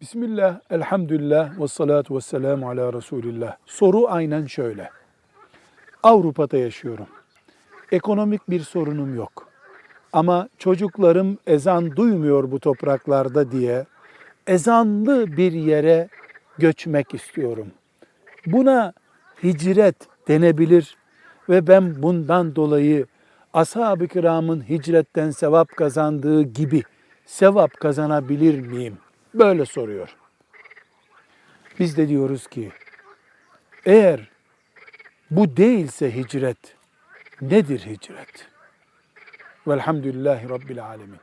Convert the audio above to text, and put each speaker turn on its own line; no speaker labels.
Bismillah, elhamdülillah ve salatu ve selamu ala Resulillah. Soru aynen şöyle. Avrupa'da yaşıyorum. Ekonomik bir sorunum yok. Ama çocuklarım ezan duymuyor bu topraklarda diye ezanlı bir yere göçmek istiyorum. Buna hicret denebilir ve ben bundan dolayı ashab-ı kiramın hicretten sevap kazandığı gibi sevap kazanabilir miyim? Böyle soruyor. Biz de diyoruz ki eğer bu değilse hicret nedir hicret? Velhamdülillahi Rabbil Alemin.